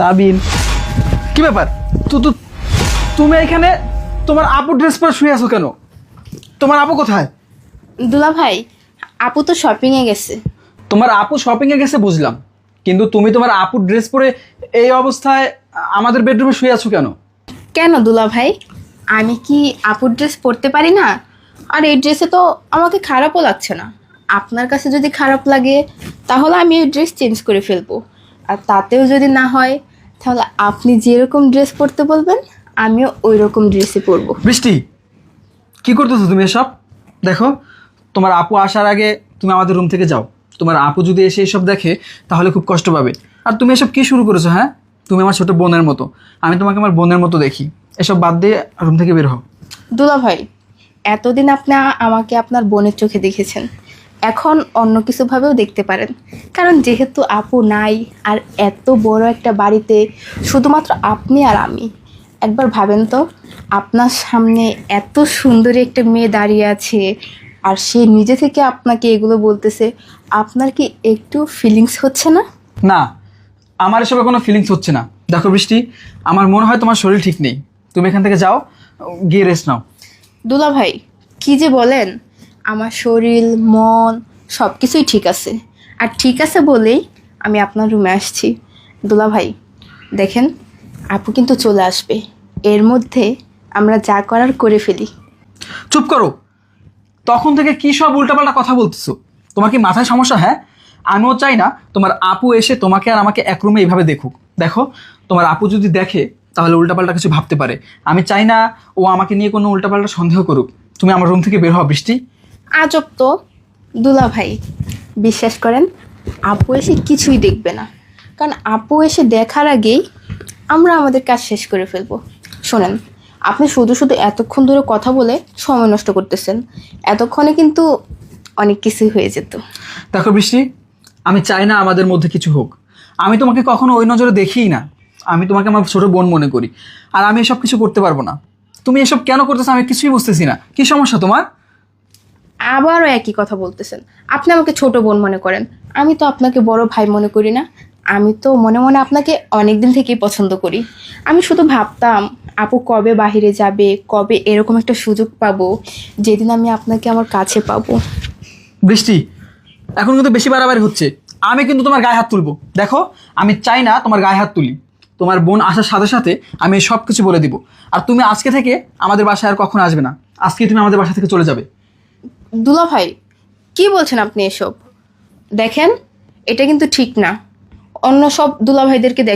তাবিল। কি ব্যাপার? তু তু তুমি এখানে তোমার আপু ড্রেস পরে শুয়ে আছো কেন? তোমার আপু কোথায়? দুলা ভাই আপু তো শপিংয়ে গেছে। তোমার আপু শপিংয়ে গেছে বুঝলাম। কিন্তু তুমি তোমার আপু ড্রেস পরে এই অবস্থায় আমাদের বেডরুমে শুয়ে আছো কেন? কেন দুলা ভাই? আমি কি আপুর ড্রেস পরতে পারি না? আর এই ড্রেসে তো আমাকে খারাপও লাগছে না। আপনার কাছে যদি খারাপ লাগে তাহলে আমি এই ড্রেস চেঞ্জ করে ফেলব। আর তাতেও যদি না হয় তাহলে আপনি যেরকম ড্রেস পরতে বলবেন আমিও ওই রকম ড্রেসই পরবো। বৃষ্টি কি করতেছো তুমি এসব? দেখো তোমার আপু আসার আগে তুমি আমাদের রুম থেকে যাও। তোমার আপু যদি এসে এসব দেখে তাহলে খুব কষ্ট পাবে। আর তুমি এসব কি শুরু করেছ হ্যাঁ? তুমি আমার ছোট বোনের মতো। আমি তোমাকে আমার বোনের মতো দেখি। এসব বাদ দিয়ে রুম থেকে বের হও। দুলা ভাই এতদিন আপনি আমাকে আপনার বোনের চোখে দেখেছেন। এখন অন্য কিছুভাবেও দেখতে পারেন। কারণ যেহেতু আপু নাই আর এত বড় একটা বাড়িতে শুধুমাত্র আপনি আর আমি। একবার ভাবেন তো আপনার সামনে এত সুন্দরী একটা মেয়ে দাঁড়িয়ে আছে আর সে নিজে থেকে আপনাকে এগুলো বলতেছে আপনার কি একটু ফিলিংস হচ্ছে না? না আমার এসবে কোনো ফিলিংস হচ্ছে না। দেখো বৃষ্টি আমার মনে হয় তোমার শরীর ঠিক নেই। তুমি এখান থেকে যাও গিয়ে রেস্ট নাও। দুলা ভাই কি যে বলেন? আমার শরীর, মন সব কিছুই ঠিক আছে। আর ঠিক আছে বলেই আমি আপনার রুমে আসছি। দুলা ভাই, দেখেন, আপু কিন্তু চলে আসবে। এর মধ্যে আমরা যা করার করে ফেলি। চুপ করো। তখন থেকে কি সব উল্টাপাল্টা কথা বলতেছো? তোমার কি মাথায় সমস্যা? হ্যাঁ? আমিও চাই না তোমার আপু এসে তোমাকে আর আমাকে এক রুমে এইভাবে দেখুক। দেখো, তোমার আপু যদি দেখে, তাহলে উল্টাপাল্টা কিছু ভাবতে পারে। আমি চাই না ও আমাকে নিয়ে কোনো উল্টাপাল্টা সন্দেহ করুক। তুমি আমার রুম থেকে বের হও, বৃষ্টি। আজব তো। দুলা ভাই বিশ্বাস করেন, আপু এসে কিছুই দেখবে না। কারণ আপু এসে দেখার আগেই আমরা আমাদের কাজ শেষ করে ফেলব। শোনেন, আপনি শুধু শুধু এতক্ষণ ধরে কথা বলে সময় নষ্ট করতেছেন। এতক্ষণে কিন্তু অনেক কিছুই হয়ে যেত। দেখো বৃষ্টি, আমি চাই না আমাদের মধ্যে কিছু হোক। আমি তোমাকে কখনো ওই নজরে দেখিই না। আমি তোমাকে আমার ছোট বোন মনে করি। আর আমি এসব কিছু করতে পারব না। তুমি এসব কেন করতেছো আমি কিছুই বুঝতেছি না। কি সমস্যা তোমার? আবারও একই কথা বলতেছেন। আপনি আমাকে ছোট বোন মনে করেন। আমি তো আপনাকে বড় ভাই মনে করি না। আমি তো মনে মনে আপনাকে অনেক দিন থেকেই পছন্দ করি। আমি শুধু ভাবতাম, আপু কবে বাইরে যাবে? কবে এরকম একটা সুযোগ পাবো যেদিন আমি আপনাকে আমার কাছে পাবো? বৃষ্টি, এখন কিন্তু বেশি বাড়াবাড়ি হচ্ছে। আমি কিন্তু তোমার গায়ে হাত তুলবো। দেখো, আমি চাই না তোমার গায়ে হাত তুলি। তোমার বোন আসার সাথে সাথে আমি সব কিছু বলে দিব। আর তুমি আজকে থেকে আমাদের বাসায় আর কখন আসবে না। আজকে তুমি আমাদের বাসা থেকে চলে যাবে। দুলা ভাই কি বলছেন আপনি এসব? দেখেন, এটা কিন্তু ঠিক না। অন্য সব দুলা ভাইদেরকে দেখ